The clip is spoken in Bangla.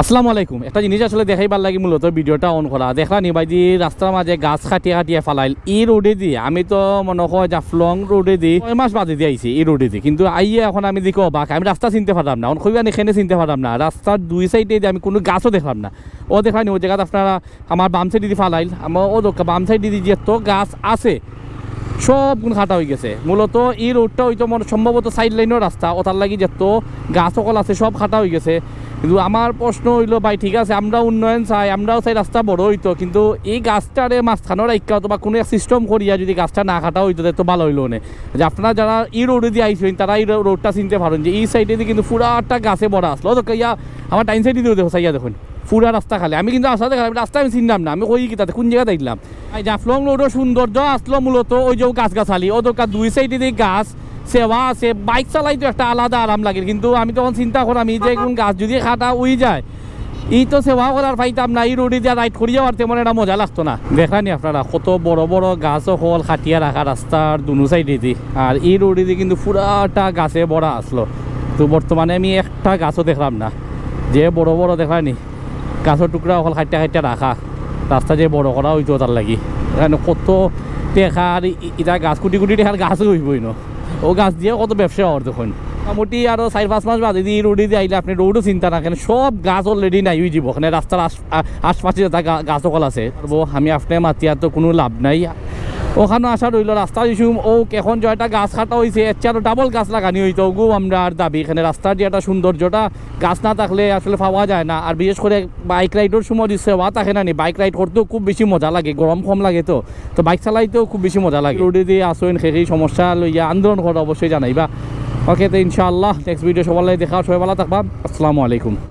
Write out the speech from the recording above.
আসসালামু আলাইকুম। একটা জিনিস আসলে দেখাইবার লাগি মূলত ভিডিওটা অন করা। দেখলা নি ভাই রাস্তার মাঝে গাছ কাটিয়ে কাটিয়ে ফালাইল। এই রোডে দিয়ে আমি তো মনে হয় জাফলং রোডে দি, ছয় মাস বাদে দিয়ে আইছি এই রোডে দি। কিন্তু আইয়ে এখন আমি দেখো বাক আমি রাস্তা চিনতে পারলাম না। কইবা এখানে চিনতে পারলাম না। রাস্তার দুই সাইডে দিয়ে আমি কোনো গাছও দেখলাম না। ও দেখলাম ও জায়গাতে আপনারা আমার বাম সাইডে দিয়ে ফালাইল। আমার ও বাম সাইডে দিয়ে যে তো গাছ আছে, সব গুণ খাটা হয়ে গেছে। মূলত এই রোডটা হয়তো মনে সম্ভবত সাইড লাইনের রাস্তা। ওটার লাগি যত গাছ সকল আছে, সব খাটা হয়ে গেছে। কিন্তু আমার প্রশ্ন হইল, ভাই, ঠিক আছে আমরা উন্নয়ন চাই, আমরাও চাই রাস্তা বড় হইতো, কিন্তু এই গাছটারে মাঝখানোর রাখা হতো বা কোনো এক সিস্টেম করিয়া যদি গাছটা না কাটা হইতো তো ভালো হইল না। যে আপনারা যারা এই রোডে দিয়ে আইসেন তারা এই রোডটা চিনতে পারেন যে এই সাইডে দিয়ে কিন্তু পুরাটা গাছে বড় আসলো। তো ইয়া, আমার টাইম সাইডে দিয়ে দেখো, সাইয়া দেখুন পুরা রাস্তা খালে। আমি কিন্তু রাস্তা দেখালাম, রাস্তা আমি চিনলাম না, আমি ওই তাতে, কোন জায়গায় দেখলাম? জাফলং রোডের সৌন্দর্য আসলো মূলত ওই যে গাছ গাছালি ও দরকার দুই সাইডে দিয়ে গাছ সেবা আছে বাইক চালাই তো একটা আলাদা আরাম লাগে। কিন্তু আমি তখন চিন্তা করলাম এই যে কোন গাছ যদি খাটা উই যায় এই তো সেবা করার পাইতাম না এই রোডে দিয়ে রাইড করিয়া আর তেমন একটা মজা লাগতো না। দেখানি আপনারা, কত বড় বড় গাছ হল খাটিয়া রাখা রাস্তার দুনো সাইডে দিয়ে আর এই রোডে দিয়ে কিন্তু পুরাটা গাছে বড়া আসলো। তো বর্তমানে আমি একটা গাছও দেখলাম না। যে বড় বড় দেখানি গাছের টুকরা অকল খাইটা খাইটা রাখা। রাস্তা যে বড় করা হইতো তার লাগি। কত টেকা আর এটা গাছ, কুটি কুটি টেকার গাছও হইবই ন। ও গাছ দিয়ে কত ব্যবসা হওয়ার তখন মোটামুটি আরও চার পাঁচ মাস বাদে দিয়ে রোডে দিয়ে আইলে আপনি রোডও চিন্তা না কেন সব গাছ অলরেডি নাই হয়ে যাব ওখানে রাস্তার আশপাশে যা গাছ সকল আছে। আমি আপনার মাতিয়া তো কোনো লাভ নাই। ওখানে আসা রইল রাস্তা দিছু ও এখন একটা গাছ কাটা হয়েছে এর চেয়ে ডাবল গাছ লাগানি হইতো গো আমরা আর দাবি। এখানে রাস্তার যে একটা সৌন্দর্যটা, গাছ না থাকলে আসলে পাওয়া যায় না। আর বিশেষ করে বাইক রাইডের সময় যে সেবা থাকে না নি। বাইক রাইড করতেও খুব বেশি মজা লাগে, গরম কম লাগে তো। তো বাইক চালাইতেও খুব বেশি মজা লাগে। রোডে দিয়ে আসেন সেই সমস্যা লইয়া আন্দোলন করা অবশ্যই জানাইবা। ওকে, তো ইনশাআল্লাহ নেক্সট ভিডিও সবাই দেখা সবাই ভালো থাকবা। আসসালামু আলাইকুম।